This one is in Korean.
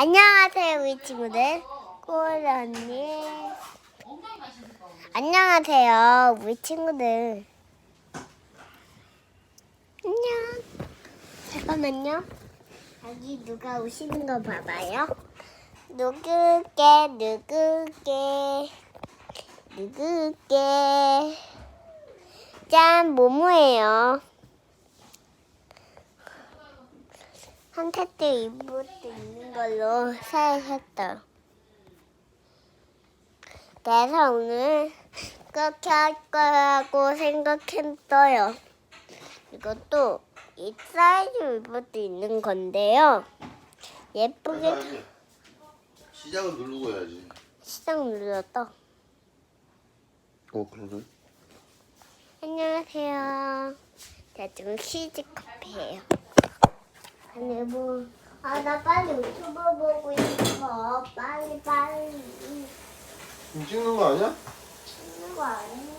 안녕하세요, 우리 친구들. 꼬리 언니. 안녕하세요, 우리 친구들. 안녕. 잠깐만요. 여기 누가 오시는 거 봐봐요. 누구게, 누구게, 누구게. 짠, 모모예요. 한테트 입을 수 있는 걸로 사용했어요. 그래서 오늘 그렇게 할 거라고 생각했어요. 이것도 이 사이즈 입을 수 있는 건데요. 예쁘게 아니, 시작을 누르고 해야지. 시작 눌렀다. 어 그러네. 안녕하세요. 자, 지금 치즈 커피예요. 아니 뭐, 아 나 빨리 유튜브 보고 싶어. 빨리 빨리. 지금 찍는 거 아니야? 찍는 거 아니야?